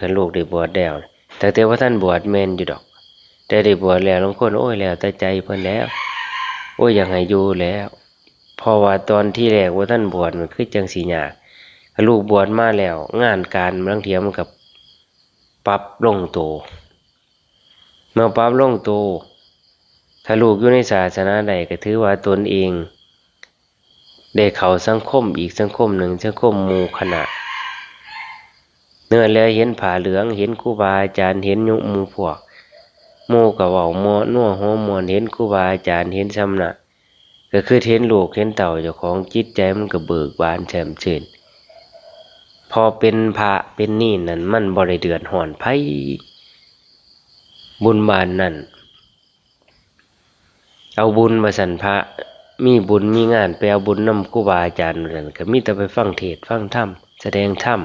คันลูกได้บวชแล้วแต่แต่ว่าท่านบวชแม่นอยู่ดอก แต่ได้บวชแล้วบางคนโอ้ยแล้วแต่ใจเพิ่นแล้ว โอ้ยอยากให้อยู่แล้วเพราะว่าตอนที่แรกว่าท่านบวชมันคือจังสียากถ้าลูกบวชมาแล้ว งานการบางเทียมันกับปรับลงโตเมื่อปรับลงโตถ้าลูกอยู่ในศาสนาใดก็ถือว่าตนเองได้เข้าสังคมอีกสังคมหนึ่งสังคมมู่คณะ เนื้อแล้วเห็นผ้าเหลือง เห็นครูบาอาจารย์เห็นยุมูพวกหมู่ก็เว้ามัวนัวหัวมวนเห็นครูบาอาจารย์เห็นสำนักก็คือเห็นลูกเห็นเต่าเจ้าของจิตใจมันก็เบิกบานแช่มชื่นพอเป็นพระเป็นนี่นั่นมันบ่ได้เดือดร้อนไผบุญบานนั่น เอาบุญมาสันพระ มีบุญมีงานไปเอาบุญนำครูบาอาจารย์นั่นก็มีแต่ไปฟังเทศฟังธรรมแสดงธรรม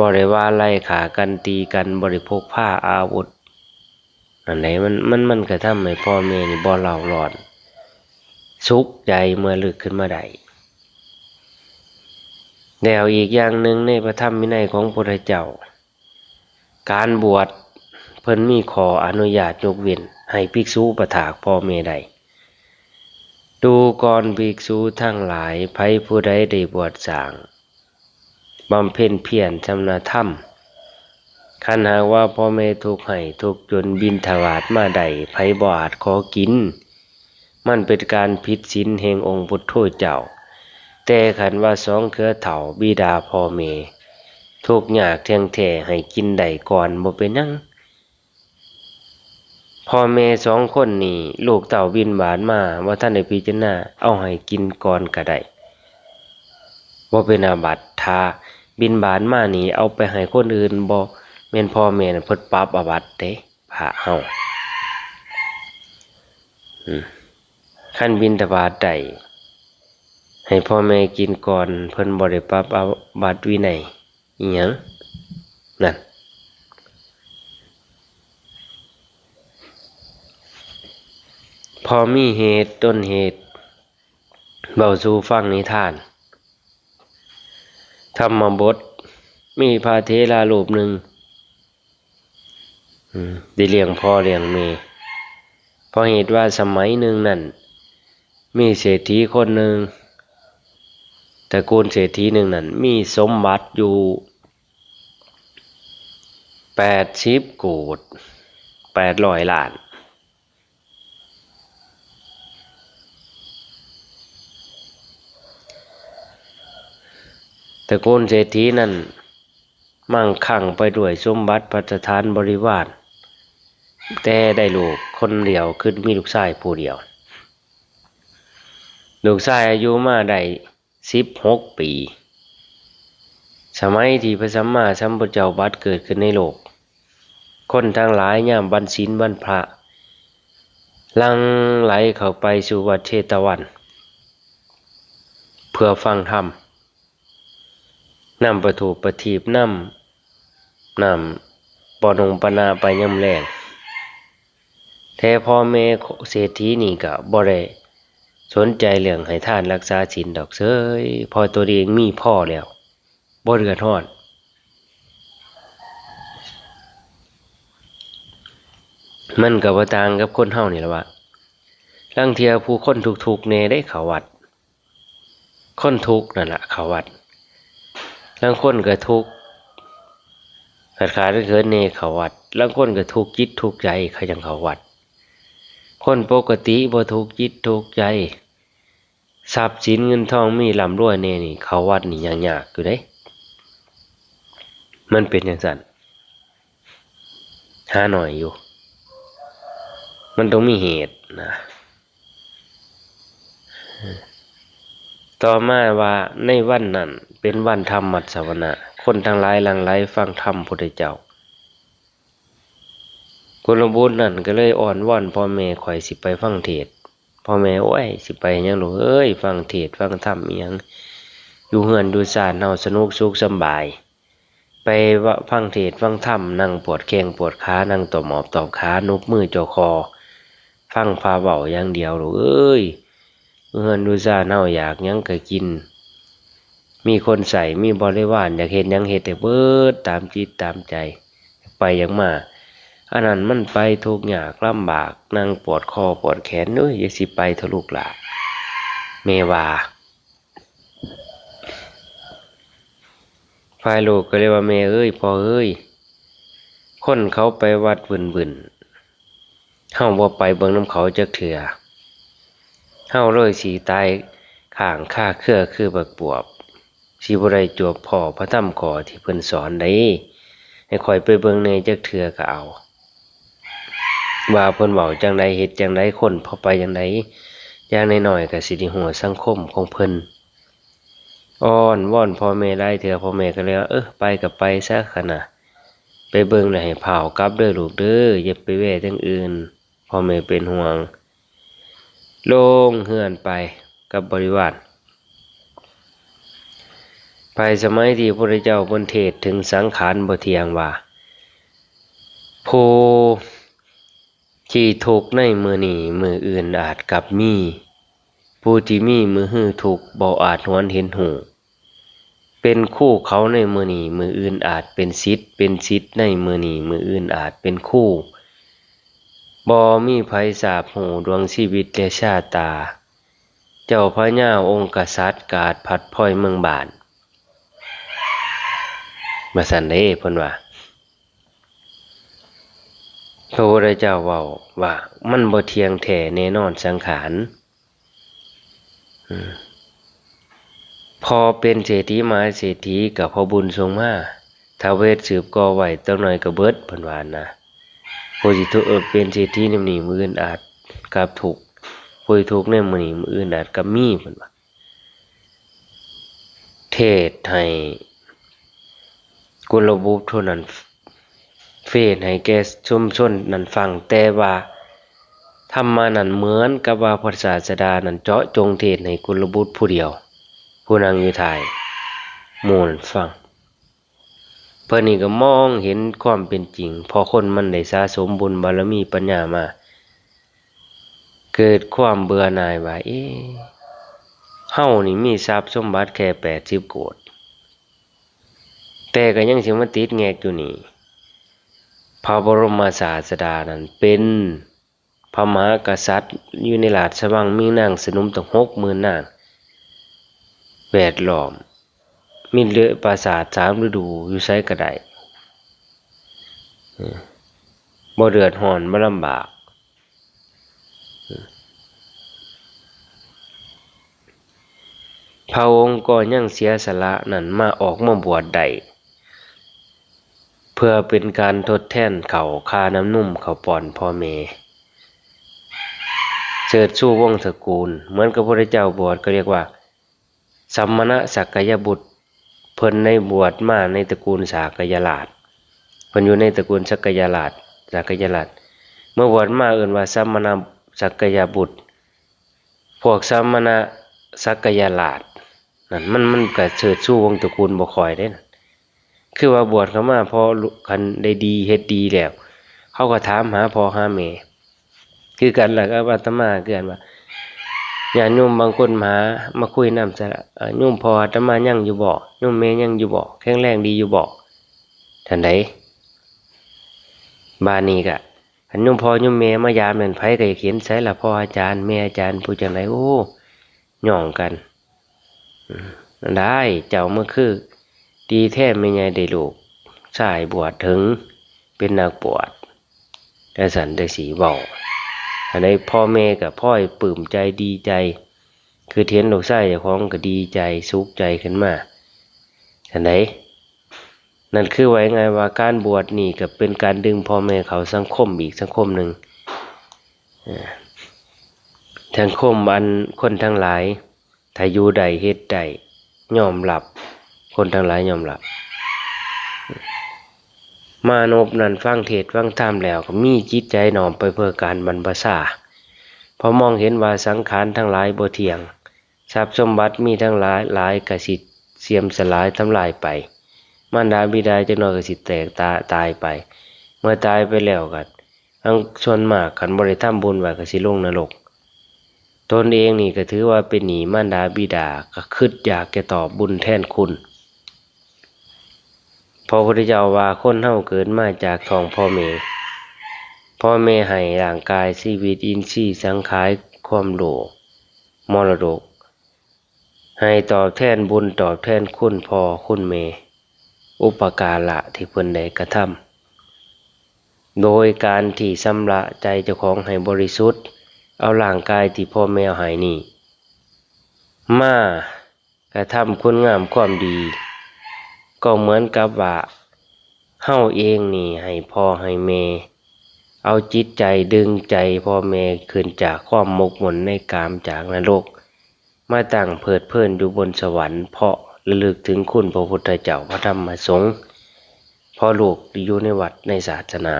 บริว่าไล่ขากันตีกันบริพกผ้าอาวุธอันไหนมันมันมันกระทำให้พ่อแม่นี่บ่เล่าร้อนสุขใจเมื่อลึกขึ้นมาได้แล้วอีกอย่างหนึ่งในพระธรรมวินัยของพระพุทธเจ้า การบวชเพิ่นมีขออนุญาตยกเว้นให้ภิกษุประถากพ่อแม่ใดดูก่อนภิกษุทั้งหลายไผผู้ใดได้บวชสาง บำเพ็ญเพียรชำนาธรรมคันหากว่าพ่อแม่ทุกข์ให้ทุกจนบินถวาดมาใดไผบ่อาจขอกิน มันเป็นการผิดศีลแห่งองค์พุทโธเจ้า แต่ขันว่าสองเครือเถ่าบิดาพ่อแม่ทุกข์ยากเทียงแท่ให้กินได้ก่อนบ่เป็นยังพ่อแม่สองคนนี่ลูกเต่าบินบานมาว่าท่านได้พิจารณาเอาให้กินก่อนก็ได้บ่เป็นอาบัติถ้า บินบานมานี่เอาไปให้คนอื่นบ่แม่นพ่อแม่น่ะเพิ่นปรับอาบัติเด้พระเฮาอืมคันบินทบาทได้ให้พ่อแม่กินก่อนเพิ่นบ่ได้ปรับอาบัติวินัยอิหยังนั่นพอมีเหตุต้นเหตุเบาสู่ฟังนิทาน ธรรมบท มีพระเทรารูปหนึ่งได้เลี้ยงพ่อเลี้ยงแม่เพราะเหตุว่าสมัยหนึ่งนั่น มีเศรษฐีคนหนึ่งตระกูลเศรษฐีหนึ่งนั่น มีสมบัติอยู่แปดสิบโกดแปดร้อยล้าน ระกูลเศรษฐีนั้นมั่งคั่งไปด้วยสมบัติพัฒฐานบริวารแต่ได้ลูกคนเดียวขึ้นมีลูกชายผู้เดียว ลูกชายอายุมาได้สิบหกปี สมัยที่พระสัมมาสัมพุทธเจ้าบัดเกิดขึ้นในโลก คนทั้งหลายย่ามบันศีลบันพระ ลังไหลเข้าไปสู่วัดเชตวัน เพื่อฟังธรรม นำประถูประทีปนำนำปอนงปนาไปย่ำแรงแท้พ่อแม่เศรษฐีนี่ก็บ่ได้สนใจเรื่องให้ท่านรักษาศีลดอกเซยพอตัวเองมีพ่อแล้วบ่เดือดร้อนมันก็บ่าต่างกับคนเฮานี่ละว่าลังเทียผู้คนทุกๆแน่ได้เขาวัด คนทุกนั่นละเขาวัด ลางคนก็ทุกข์ขาดขาดเกินเนเขาวัดลางคนก็ทุกข์จิตทุกข์ใจเขาจังเขาวัด คนปกติบ่ทุกข์จิตทุกข์ใจทรัพย์สินเงินทองมีร่ำรวยแน่นี่ เขาวัดนี่ยังยากอยู่เด้ มันเป็นอย่างนั้นหาหน่อยอยู่ มันต้องมีเหตุนะต่อมาว่าในวันนั้น เป็นวันธรรมมัสวนะคนทั้งหลายหลังไหลฟังธรรมพุทธเจ้ากุลบุญนั่นก็เลยอ่อนว่อนพ่อแม่ข่อยสิไปฟังเทศพ่อแม่โอ้ยสิไปยังหลูกเอ้ยฟังเทศฟังธรรมอียังอยู่เฮือนดูศาลเฮาสนุกสุขสำบาย ไปว่าฟังเทศฟังธรรมนั่งปวดแข้งปวดขานั่งตบหมอบตบขานุบมือจ่อคอ ฟังพาเบาอย่างเดียวหลูกเอ้ยเงินดูซาเนาอยากยังก็กิน มีคนใส่มีบริวารอยากเห็นยังเห็ดแต่เบิดตามจิตตามใจ ไปยังมาอันนั้นมันไปทุกข์ยากลำบากนั่งปวดคอปวดแขนเอ้ยอย่าสิไปทะลุกหลาเมวาฝ่ายลูกก็เลยว่าแม่เอ้ยพ่อเอ้ยคนเขาไปวัดบึนบึนๆเฮาบ่ไปเบิ่งน้ำเขาจักเถื่อเฮาเลยสีตายข้างค่าเครือคือบักบวบ สิบ่ได้จวบพ่อพระธรรมขอที่เพิ่นสอนได้ให้ข่อยไปเบิ่งในจักเถื่อก็เอา ว่าเพิ่นเว้าจังใดเฮ็ดจังใดคนพอไปจังใดอย่างน้อยๆก็สิได้หัวสังคมของเพิ่นอ้อนวอนพ่อแม่ได้เถื่อพ่อแม่ก็เลยว่าเออไปก็ไปซะขนาดไปเบิ่งแล้วให้เผากลับเด้อลูกเด้ออย่าไปแว่ทั้งอื่นพ่อแม่เป็นห่วง ลงเฮือนไปกับบริวาร ไปสมัยที่พระเจ้าบนเทศถึงสังขารบ่เทียงว่าผู้ที่ทุกในมือนี้มืออื่นอาจกับมีผู้ที่มีมือหื้อทุกบ่อาจหวนเห็นหูเป็นคู่เขาในมือนี้มืออื่นอาจเป็นสิทธิ์เป็นสิทธิ์ในมือนี้มืออื่นอาจเป็นคู่บ่มีไผสาบหูดวงชีวิตและชาตา เจ้าพระญาองค์กษัตริย์กาดพัดพลอยเมืองบาน มาสันเด้เพิ่นว่าพระพุทธเจ้าเว้าว่ามันบ่เที่ยงแท้แน่นอนสังขารพอเป็นเศรษฐีมาเศรษฐีกับพอบุญทรงมาถ้าเวทสืบก่อไหวตั้งหน่อยก็เบิดเพิ่นว่านะผู้สิทุกข์เอเป็นเศรษฐีนมื้อนี้มื้ออื่นอาจกับถูกข์ผู้ทุกข์ในมื้อนี้มื้ออื่นอาจกับมีเพิ่นว่าเทศให้ กุลบุตรเท่านั้นเฟศให้แก่ชุมชนนั้นฟังแต่ว่าธรรมานั้นเหมือนกับว่าพระศาสดานั้นเจาะจงเทศให้กุลบุตรผู้เดียว ผู้นั่งอยู่ถ่ายหมูนฟัง เพื่อนนี่ก็มองเห็นความเป็นจริง พอคนมันได้สะสมบุญบารมีปัญญามา เกิดความเบื่อหน่ายว่าเอ๊ะเฮานี่มีทรัพย์สมบัติแค่แปดสิบโกด แต่ก็ยังสิมาติดแงกอยู่นี่พระบรมศาสดานั้นเป็นพระมหากษัตริย์อยู่ในราชวังมีนางสนุมตั้งหกหมื่นนางแวดล้อมมีเรือปราสาทสามฤดูอยู่ไสก็ไดบ่เดือดร้อนบ่ลำบาก พระองค์ก็ยังเสียสละนั้นมาออกมาบวชได้ พื่อเป็นการทดแทนเขาค่าน้ำนุ่มเขาป้อนพ่อแม่เชิดชู้วงศ์ตระกูล เหมือนกับพระเจ้าบวชก็เรียกว่า สัมมณสักยบุตร เพิ่นในบวชมาในตระกูลสากยราชเพิ่นอยู่ในตระกูลสักยราชสากยราชเมื่อบวชมาเอื่นว่าสัมมณสักยบุตร พวกสัมมณสักยราชนั่นมันมันก็เชิดชู้วงศ์ตระกูลบ่คอยได้นะ คือว่าบวชเข้ามาพอคันได้ดีเฮ็ดดีแล้วเขาก็ถามหาพ่อหาแม่คือกันแหละก็อาตมาเกินว่าญาติโยมบางคนมามาคุยนำซะละเอ่อโยมพออาตมายังอยู่บ่โยมแม่ยังอยู่บ่แข็งแรงดีอยู่บ่ท่านใดบ้านนี้ก็อันโยมพ่อโยมแม่มายามนั่นไผก็อยากเห็นไสล่ะพ่ออาจารย์แม่อาจารย์ผู้จังไดโอ้ย่องกันได้เจ้าเมันคือ ดีแท้ไม่ใหญ่ได้ลูกชายบวชถึงเป็นนักบวชแต่สันได้สีเว้าอันนี้พ่อแม่กับพ่อยปลื้มใจดีใจ คือเทียนลูกไส้เจ้าของก็ดีใจสุขใจขึ้นมาอันไหนนั่นคือไว้ไงว่าการบวชนี่ก็เป็นการดึงพ่อแม่เขาสังคมอีกสังคมหนึ่งสังคมอันคนทั้งหลายถ้าอยู่ใดเฮ็ดใดยอมรับ คนทั้งหลายยอมรับมานพนั้นฟังเทศฟังธรรมแล้วก็มีจิตใจน้อมไปเพื่อการบรรพชาพอมองเห็นว่าสังขารทั้งหลายบ่เที่ยงทรัพย์สมบัติมีทั้งหลายหลายกสิเสียมสลายทำลายไปมารดาบิดาจะน้อยกสิแตกตาตายไป เมื่อตายไปแล้วกันทั้งส่วนมากขันบริทำบุญไว้กสิลงนรกตนเองนี่ก็ถือว่าเป็นหนีมารดาบิดาก็คิดอยากจะตอบบุญแทนคุณ พระพุทธเจ้าว่าคนเฮาเกิดมาจากท้องพ่อแม่พ่อแม่ให้ร่างกายชีวิตอินทรีย์สังขารความโลภมรดก ให้ตอบแทนบุญตอบแทนคุณพ่อคุณแม่อุปการะที่เพิ่นได้กระทำโดยการที่ชำระใจเจ้าของให้บริสุทธิ์ เอาร่างกายที่พ่อแม่ให้นี่ มากระทำคุณงามความดี ก็เหมือนกับว่าเฮาเองนี่ให้พ่อให้แม่ เอาจิตใจดึงใจพ่อแม่ขึ้นจากความมกมนในกามจากนรก มาตั้งเพิดเพลินอยู่บนสวรรค์เพราะระลึกถึงคุณพระพุทธเจ้าพระธรรมสงฆ์พราะลูกอยู่ในวัดในศาสนา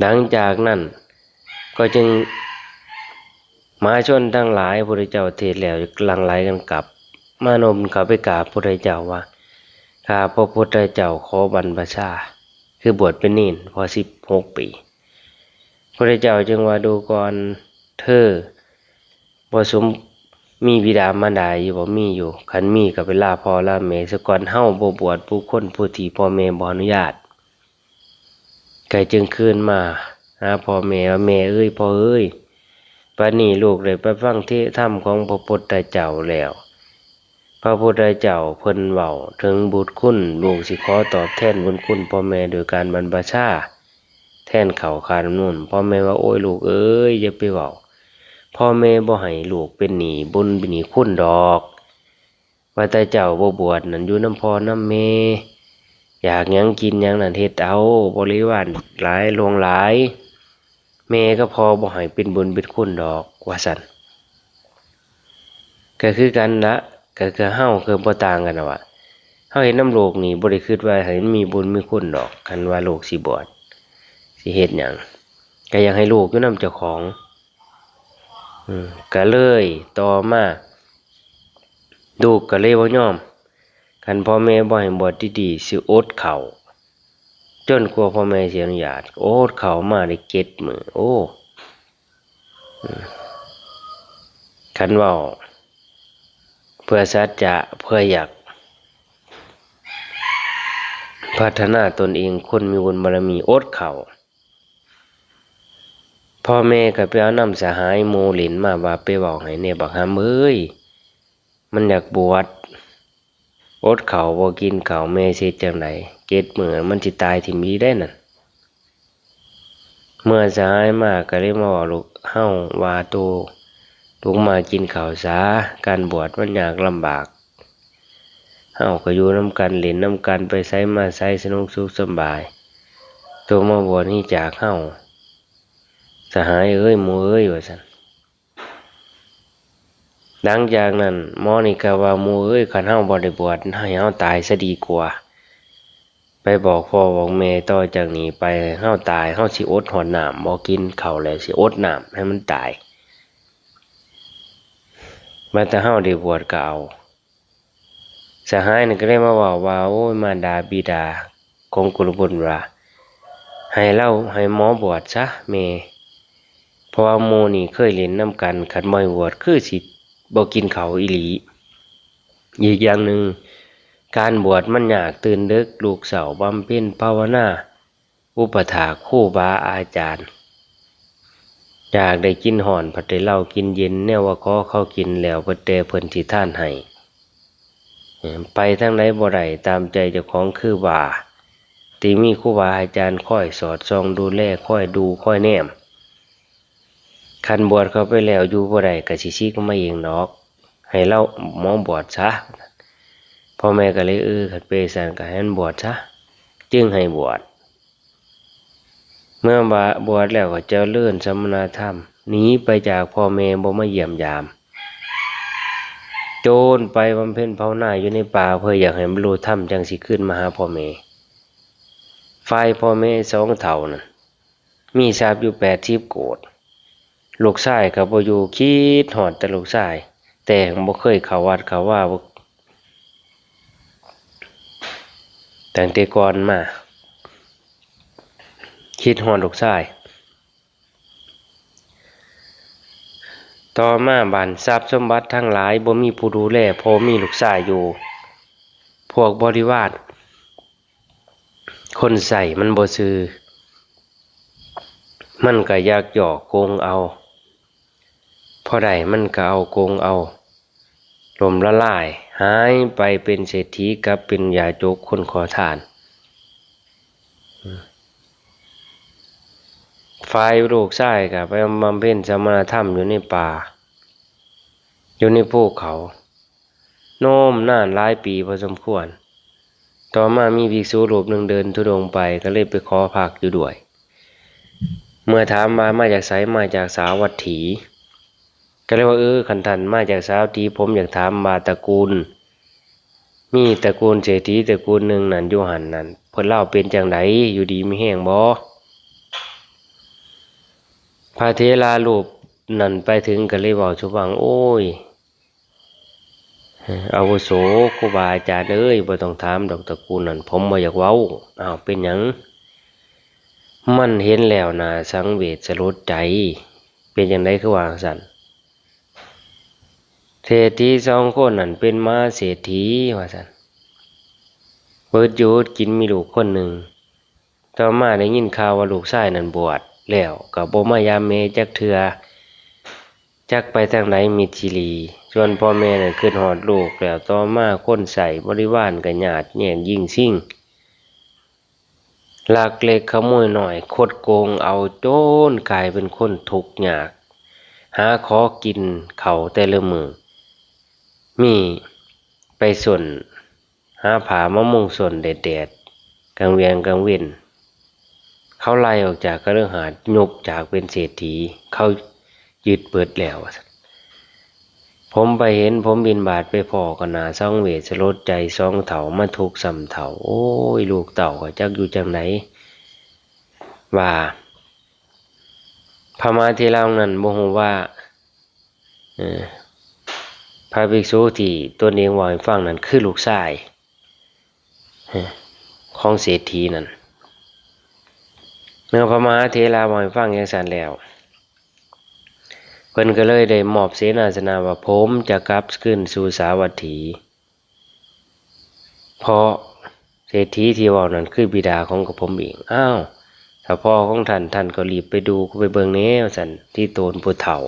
หลังจากนั้นก็จึงมาชนทั้งหลายพระเจ้าเทศแล้วกลังไหลกันกลับ มานมเขาไปกราบพระเจ้าว่าข้าพระพุทธเจ้าขอบรรพชา คือบวชเป็นนินพอสิบหกปีพระเจ้าจึงว่าดูก่อนเธอบ่สมมีบิดามารดาอยู่บ่มีอยู่คันมีก็ไปลาพอลาแม่ซะก่อนเฮาบ่บวชผู้คนผู้ที่พ่อแม่บ่อนุญาตไก็จึงคืนมาหาพ่อแม่ว่าแม่เอ้ยพ่อเอ้ยปัจนี้ลูกได้ไปฟังเทศธรรมของพระพุทธเจ้าแล้ว พระพุทธเจ้าเพิ่นเว้าถึงบุญคุณลูกสิขอตอบแทนบุญคุณพ่อแม่โดยการบรรพชา แทนเขาคานนุ่นพ่อแม่ว่าโอ้ยลูกเอ้ยอย่าไปเว้าพ่อแม่บ่ให้ลูกเป็นหนี้บุญเป็นหนี้คุณดอกว่าแต่เจ้าบ่บวชนั่นอยู่น้ำพ่อน้ำแม่อยากยังกินยังนั่นเฮ็ดเอาบริวารหลายลวงหลายแม่ก็พอบ่ให้เป็นบุญเป็นคุณดอกว่าซั่นก็คือกันละ ก็คือเฮาคือบ่ต่างกันนะว่าเฮาเห็นน้ำโลกนี่บ่ได้คิดว่าให้มันมีบุญมีคุณดอกคันว่าโลกสิบวชสิเฮ็ดหยังก็อยากให้ลูกอยู่นำเจ้าของอืมก็เลยต่อมาลูกก็เลยบ่ยอมคันพ่อแม่บ่ให้บวชดีๆสิอดเข้าจนกว่าพ่อแม่สิอนุญาตโอดข้ามาได้เจ็ดมือโอ้คันเว้า เพื่อสัจจะเพื่ออยาก พัฒนาตนเองคนมีบุญบารมีอดเข้าพ่อแม่ก็ไปเอานำสหายหมู่หลินมาว่าไปเว้าให้แน่บักหำเอ้ยมันอยากบวชอดเขาบ่กินเขาวแม่สิเฮ็ดจังไดเก็ดมื้อมันสิตายทิ่มอีได้นั่นเมื่อสหายมากก็เลยมาบอกลูกเฮ้าว่าโตลูกมากินข้าวซาการบวชมันยากลำบากเฮาก็อยู่นำกันเล่นน้ำกันไปไสมาไสสนุกสุขสบายตัวมาบวชนี่จากเฮาสหายเอ้ยมูเอ้ยว่าซั่นหลังจากนั้นมอนี่ก็ว่ามูเอ้ยคันเฮาบ่ได้บวชให้เฮาตายซะดีกว่า ไปบอกพ่อบอกแม่ต่อจากนี้ไปเฮาตายเฮาสิอดหอดน้ำบ่กินข้าวแล้วสิอดน้ำให้มันตาย ม้แต่เฮาได้บวชก็เอาสหายนี่ก็เลยมาว้าว่าโอ้ยมารดาบิดาของกุลบุญว่าให้เราให้หมอบวชซะแม่เพราะว่าหมู่นี่เคยเล่นนํกันคันบ่ให้บวชคือสิบ่กินเขาอีหลีอีกอย่างหนึ่งการบวชมันยากตื่นดึกลูกเสาบำเพ็ญภาวนา อุปถาคู่บาอาจารย์ อยากได้กินห่อนผัดได้เหล้ากินเย็นแนวว่าขอเขากินแล้วเพิ่นแต่เพิ่นสิท่านให้ไปทางไหนบ่ได้ตามใจเจ้าของคือว่าที่มีครูบาอาจารย์ค่อยสอดส่องดูแลค่อยดูค่อยแนมคันบวชเข้าไปแล้วอยู่บ่ได้ก็สิซีก็ไมาเองดอก ให้เรามองบวชซะพ่อแม่ก็เลยเออคันเปซันก็ให้มันบวชซะจึงให้บวช เมื่อบบวชแล้วก็เจริญสมณธรรมหนีไปจากพ่อแม่บ่มาเยี่ยมยาม โจรไปบำเพ็ญภาวนาอยู่ในป่าเพื่ออยากให้บรรลุธรรมจังสิขึ้นมาหาพ่อแม่ฝ่ายพ่อแม่สองเฒ่านั่นมีทรัพย์อยู่80โกฏลูกชายก็บ่อยู่คิดฮอดแต่ลูกชาย แต่บ่เคยเขาวัดเขาว่าบ่ตั้งแต่ก่อนมา คิดฮอดลูกชาย ต่อมาบ้านทรัพย์สมบัติทั้งหลายบ่มีผู้ดูแลพอมีลูกชายอยู่ พวกบริวารคนใส่มันบ่ซื้อ มันก็อยากหยอกโกงเอา พอได้มันก็เอาโกงเอาลมละลายหายไปเป็นเศรษฐีกับเป็นยาจกคนขอทาน ฝ่ายลูกชายก็ไปบำเพ็ญสมณธรรมอยู่ในป่า อยู่ในภูเขา โน้มนานหลายปีพอสมควร ต่อมามีภิกษุรูปหนึ่งเดินทุดงไปก็เลยไปขอพักอยู่ด้วย เมื่อถามมามาจากไสมาจากสาวัตถี ก็เลยว่าเออขันทันมาจากสาวัตถีผมอยากถามมาตระกูล มีตระกูลเศรษฐีตระกูลหนึ่งนั่นอยู่หันนั่นเพิ่นเล่าเป็นจังไดอยู่ดีมีแห้งบ่ พระเทรารูปนั่นไปถึงก็เลยบอกชุฟัง โอ้ยอาวุโสครูบาอาจารย์เอ้ยบ่ต้องถามดอกตะกูนั่นผมบ่อยากเว้าอ้าวเป็นหยังมันเห็นแล้วน่ะสังเวชสลดใจ เป็นจังไดคือว่าจั่งซั่นเศรษฐีสองคนนั่นเป็นมาเศรษฐีว่าซั่นเบิดยูดกินมีลูกคนหนึ่งต่อมาได้ยินข่าวว่าลูกชายนั่นบวช แล้วก็บ่มายามเมจักเทือจักไปทางไหนมีทีรีส่วนพ่อแม่นั่นขึ้นฮอดลูกแล้วต่อมาคนใส่บริวารก็ญาติแย่งยิ่งซิ่งลักเล็กขโมยหน่อยคดโกงเอาโจนกลายเป็นคนทุกข์ยาก หาขอกินเขาแต่ละมือ มีไปส่วนหาผามะม่วงส่วนแดดๆกลางเวียนกลางเวียน เขาไล่ออกจากกระหาดยกจากเป็นเศรษฐี เขายึดเปิดแล้วผมไปเห็นผมบินบาทไปพอกันนาซ่องเวทสลดใจซ่องเถามาทุกข์สำเถา โอ้ย ลูกเต่าก็จักอยู่จังไหน ว่าพมาที่เล่านั้นบ่ฮู้ว่าออพระภิกษุที่ตัวเองวาให้ฟังนั้นคือลูกชายของเศรษฐีนั่น เมื่อพระมหาเทราว่าให้ฟังอย่างสันแล้ว เพิ่นก็เลยได้มอบเสนาสนะว่าผมจะกลับขึ้นสู่สาวัตถี เพราะเศรษฐีที่ว่านั้นคือบิดาของกับผมเองอ้าวถ้าพ่อของท่านท่านก็รีบไปดูไปเบิ่งแนวสันที่โตนผู้เฒ่า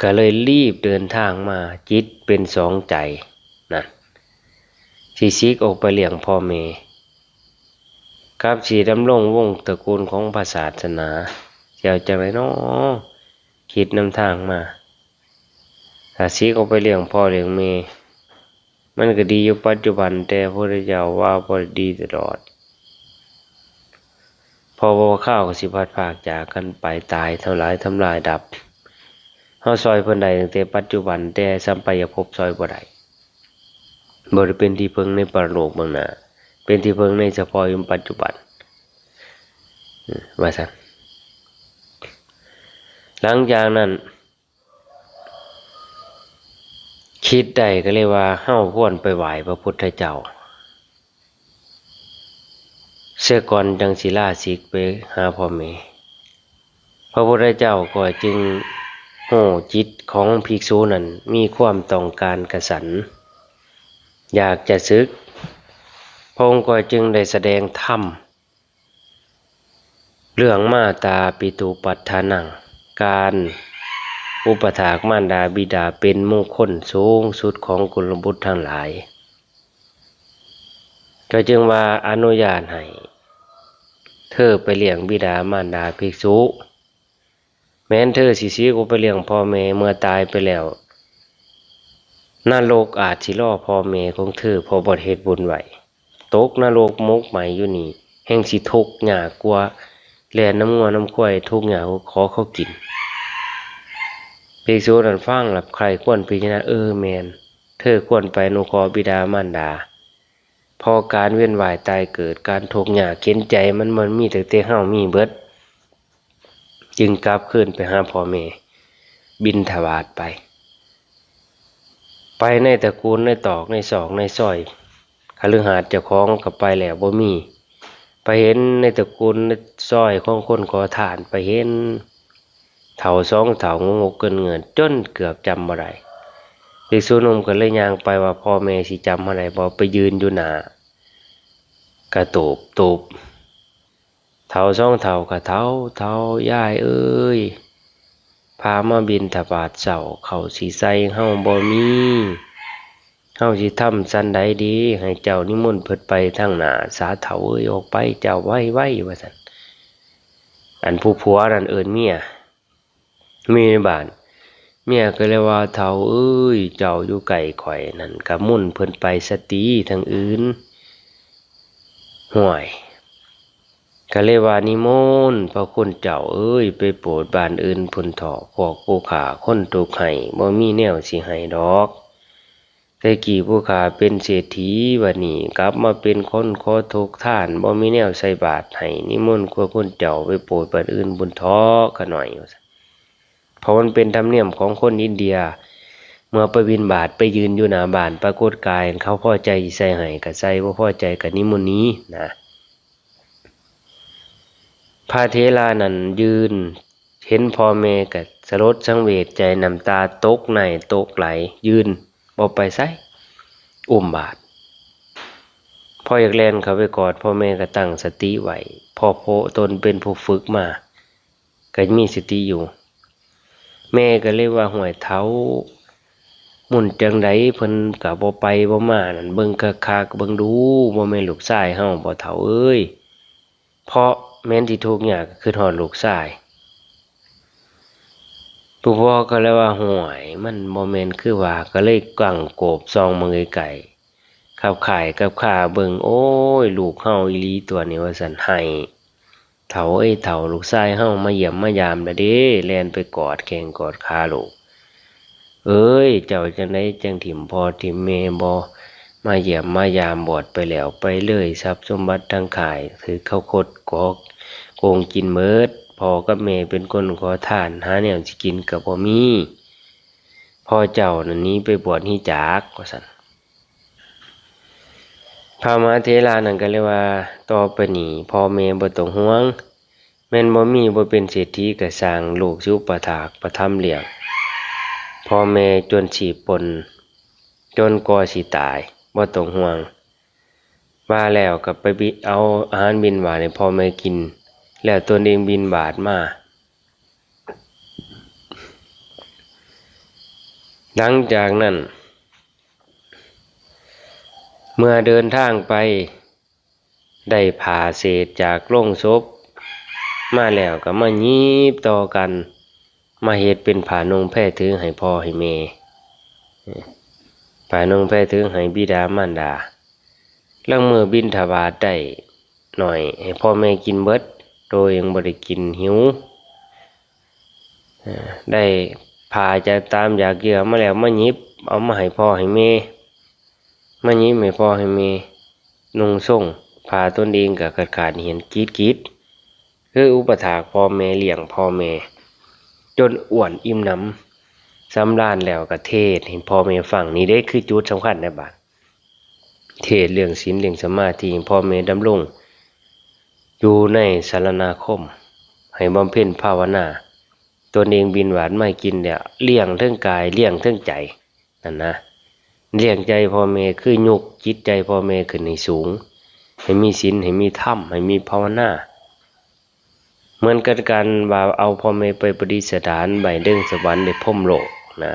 ก็เลยรีบเดินทางมาจิตเป็นสองใจนะสีซิกออกไปเลี้ยงพ่อแม่ กับสีดำรงวงตระกูลของพระศาสนาเจ้าจังไรเนาะคิดนำทางมาถ้าซีก็ไปเลี้ยงพ่อเลี้ยงแม่มันก็ดีอยู่ปัจจุบันแต่พระเจ้าว่าบ่ดีตลอด พอบ่ข้าวก็สิพัดภาคจากกันไปตายท่าหลายทำลายดับเฮาซอยเพิ่นได้ตั้งแต่ปัจจุบันแต่สัมปายภพซอยบ่ได้บ่ได้เป็นที่พึ่งในปรโลกบื้องหน้า เป็นที่พึ่งในเฉพาะอยปัจจุบันมว่าซั่นหลังจากนั้น คิดได้ก็เลยว่าเฮ้าพ้วนไปไหวพระพุทธเจ้า เสียก่อนจังศิลาสิกไปหาพ่อแม่พระพุทธเจ้าก็จึงโหจิตของภิกษุนั้นมีความต้องการกระสัน อยากจะซึก องค์ก็จึงได้แสดงธรรม เรื่องมาตาปิตุปัฏฐานัง การอุปถากมารดาบิดาเป็นมงคลสูงสุดของกุลบุตรทั้งหลาย ก็จึงว่าอนุญาตให้เธอไปเลี้ยงบิดามารดาภิกษุ แม้นเธอสิสีกูไปเลี้ยงพ่อแม่เมื่อตายไปแล้วนรกอาจสิล่อพ่อแม่ของเธอเพอบทเหตุบุญไหว ตกนรกมกใหม่อยู่นี่ แห่งสิทุกข์ยากกว่าแลนน้ำงัวน้ำควายทุกข์ยาขอเขากินภิกษุนั้นฟังหลับใครควรพิจารณาเออแมน เธอควรไปนุคราะห์บิดามารดา พอการเวียนว่ายตายเกิดการทุกข์ยากเข็นใจมันมันมีแต่เตเฮามีเบิด จึงกลับคืนไปหาพ่อแม่บินถวาดไป ไปในตระกูลในตอกในศอกในซอย คฤหาสน์เจ้าของกับไปแล้วบ่มี ไปเห็นในตระกูลในซอยของคนขอทานไปเห็นเฒ่าสองเฒ่างงกเกินเงินจนเกือบจำบ่ได้ภิกษุหนุ่มก็เลยย่างไปว่าพ่อแม่สิจำบ่ได้บ่ไปยืนอยู่หนากระตูบตูบเฒ่าสองเฒ่าก็เฒ่าเฒ่ายายเอ้ยพามาบินทบาทเจ้าเขาสิใสเฮาบ่มี เฮาสิทำสันใดดี ให้เจ้านิมนต์เพิ่นไปทางหน้าสาเฒ่าเอ้ยออกไปเจ้าไว้ไว้ว่าซั่นอันผู้ผัวนั่นเอิ้นเมียมีในบ้านเมียก็เลยว่าเฒ่าเอ้ยเจ้าอยู่ไกลข่อยนั่นก็มุ่นเพิ่นไปสติทางอื่นห่วยก็เลยว่านิมนต์พระคุณเจ้าเอ้ย ไปโปรดบ้านอื่นพุ่นเถาะพวกผู้ขาคนทุกข์ให้บ่มีแนวสิให้ดอก แต่กี่ผู้ขาเป็นเศรษฐีบัดนี้กลับมาเป็นคนขอทุกข์ท่านบ่มีแนวใส่บาตรให้นิมนต์พระคุณเจ้าไปโปรดบ้านอื่นบุญเถาะก็หน่อยเพราะมันเป็นธรรมเนียมของคนอินเดีย เมื่อไปบินบาตไปยืนอยู่หน้าบ้านปรากฏกายเขาพอใจใส่ให้กับใส่บ่พอใจกับนิมนต์นี้นะพระเทลานั้นยืนเห็นพ่อแม่กับสลดสังเวชใจน้ำตาตกในตกไหลยืน บ่ไปไสอุ้มบาทพ่ออยากแลนเขาไปกอดพ่อแม่ก็ตั้งสติไว้พ่อโพตนเป็นผู้ฝึกมาก็มีสติอยู่ แม่ก็เลยว่าห่วยเท้ามุนจังไดเพิ่นก็บ่ไปบ่มานั่นเบิ่งคักๆเบิ่งดูบ่แม่นลูกชายเฮาบ่เฒ่าเอ้ยเพราะแม้นที่ทุกข์ยากคือฮอดลูกชาย ผู้พ่อก็เลยว่าห่วย มันบ่แม่นคือว่าก็เลยกังโกบซองมือไก่ขับข่ายกับขาเบิงโอ้ย ลูกเฮาอีลีตัวนี้ว่าซั่นให้เฒ่าเอ้เฒ่าลูกชายเฮามาเยี่ยมมายามล้วเด้แล่นไปกอดแข้งกอดขาลูกเอ้ย เจ้าจังไดจังถิ่มพอถิ่มแม่บ่มาเยี่ยมมายามบอดไปแล้วไปเลยทรัพย์สมบัติทั้งขายถือเข้าคดกอกโกงกินเมิด พ่อกับแม่เป็นคนขอทาน หาแนวสิกินก็บ่มีพ่อเจ้านั่นนี้ไปบวชฮิจากว่าซั่นพระมาเถรานั่นก็เลยว่าต่อไปนี้พ่อแม่บ่ต้องห่วง แม่นบ่มีบ่เป็นเศรษฐีก็สร้างลูกสิอุปถากประทับเลี้ยงพ่อแม่จนสิปนจนกว่าสิตายบ่ต้องห่วงว่าแล้วก็ไปบิเอาอาหารบิณฑบาตให้พ่อแม่กิน แล้วตนเองบิณฑบาตมา หลังจากนั้น เมื่อเดินทางไป ได้ผ่าเศษจากโล่งศพมาแล้วก็มายีบต่อกัน มาเฮ็ดเป็นผ่านงแพร่ถือให้พ่อให้แม่ผานงแพร่ถือให้บิดามารดาลังมือบินถวาดได้หน่อย ให้พ่อแม่กินเบิด โดยยังบ่ได้กินหิวได้ผ่าจะตามอยากเหยื่อมาแล้วมายิบ เอามาให้พ่อให้แม่มายิ้มให้พ่อให้แม่นุ่งส่งพาตนเองกับขาดขาดเห็นกีดกีดคืออุปถากพ่อแม่เลี้ยงพ่อแม่จนอ้วนอิ่มน้ำสำราญแล้วก็เทศให้พ่อแม่ฟังนี่ได้คือจุดสำคัญในบาทเทศเรื่องศีลเรื่องสมาธิพ่อแม่ดำรง อยู่ในสารนาคม ให้บำเพ็ญภาวนาตนเองบินหวานไม่กินเนี่ยเลี้ยงเทั้งกายเลี้ยงเทั้งใจนั่นนะเลี้ยงใจพ่อแม่คือยกจิตใจพ่อแม่ขึ้นให้สูง ให้มีศีลให้มีธรรมให้มีภาวนาเหมือนกันการว่าเอาพ่อแม่ไปประดิษฐานใบเด้งสวรรค์ในพรหมโลกนะ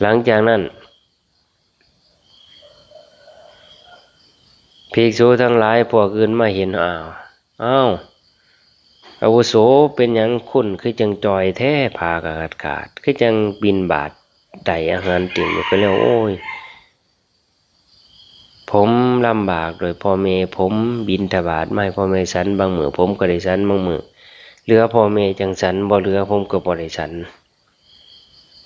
หลังจากนั้น ภิกษุทั้งหลายพวกอื่นมาเห็นอ้าวอ้าวอาวุโสเป็นหยังคุณคือจังจอยแท้พากาดขาด คือจังบินบาทไดอาหารติ่มก็เรียกว่าโอ้ย ผมลำบากโดยพ่อแม่ผมบินทบาทไม่พ่อแม่สันบางมือผมก็ได้สันบางมือเหลือพ่อแม่จังสันบ่เหลือผมก็บ่ได้สัน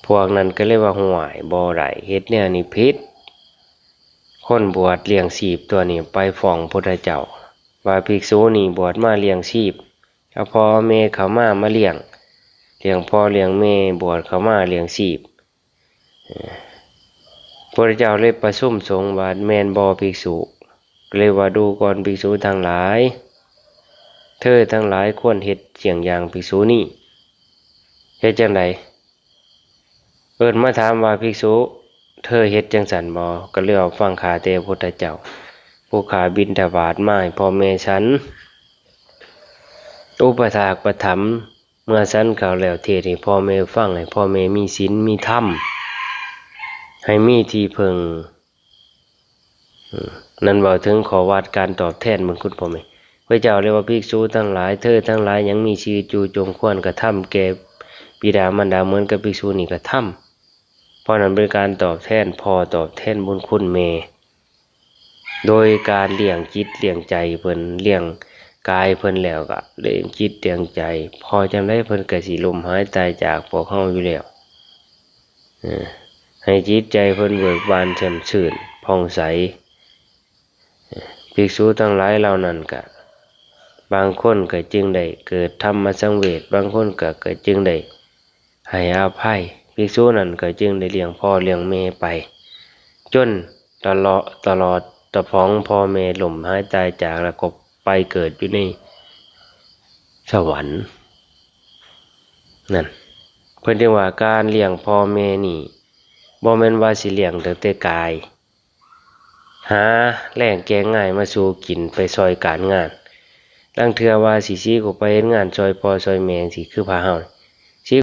พวกนั้นก็เลยว่าห่วยบ่ได้เฮ็ดแนวนี้ผิด คนบวชเลี้ยงชีพตัวนี้ไปฟ้องพุทธเจ้า ว่าภิกษุนี่บวชมาเลี้ยงชีพเอาพ่อแม่เขามามาเลี้ยงเลี้ยงพ่อเลี้ยงแม่บวชเขามาเลี้ยงชีพพระเจ้าเลยประชุมสงฆ์ว่าแมนบอภิกษุเลยว่าดูก่อนภิกษุทั้งหลาย เธอทั้งหลายควรเฮ็ดเจียงอย่างภิกษุนี้เฮ็ดจังไดเอิ้นมาถามว่าภิกษุ เธอเฮ็ดจังสันบ่ก็เลยเอาฟังขาแต่พระพุทธเจ้า ผู้ขาบินทบาทมาให้พ่อแม่ฉัน อุปถากประถมเมื่อฉันเขาแล้วเทศน์ให้พ่อแม่ฟังให้พ่อแม่มีศีลมีธรรมให้มีที่พึงนั่นเว้าถึงขอวัดการตอบแทนบุญคุณพ่อแม่พระเจ้าเรียกว่าภิกษุทั้งหลาย เธอทั้งหลายยังมีชีวิตอยู่จงควรกระทำแก่บิดามารดาเหมือนกับภิกษุนี่กระทำ เพราะนั้นเป็นการตอบแทนพอตอบแทนบุญคุณแม่โดยการเลี้ยงจิตเลี้ยงใจเพิ่นเลี้ยงกายเพิ่นแล้วก็เลี้ยงจิตเลี้ยงใจ พอจังได้เพิ่นก็สิลมหายตายจากพวกเฮาอยู่แล้วให้จิตใจเพิ่นเบิกบานแจ่มชื่นผ่องใสภิกษุทั้งหลายเหล่านั้นก็บางคนก็จึงได้เกิดธรรมสังเวชบางคนก็เกิดจึงได้ให้อภัย ภิกษุนั้นก็จึงได้เลี้ยงพ่อเลี้ยงแม่ไป จนตลอดตลอดตะพ้องพ่อแม่หล่มหายตายจากแล้วก็ไปเกิดอยู่ในสวรรค์นั่นเพิ่นเรียกว่าการเลี้ยงพ่อแม่นี่บ่แม่นว่าสิเลี้ยงตั้งแต่กาย หาแรงแกงง่ายมาสู่กินไปซอยการงานลังเทือว่าสิสิก็ไปเฮ็ดงานซอยพ่อซอยแม่สิคือพาเฮาน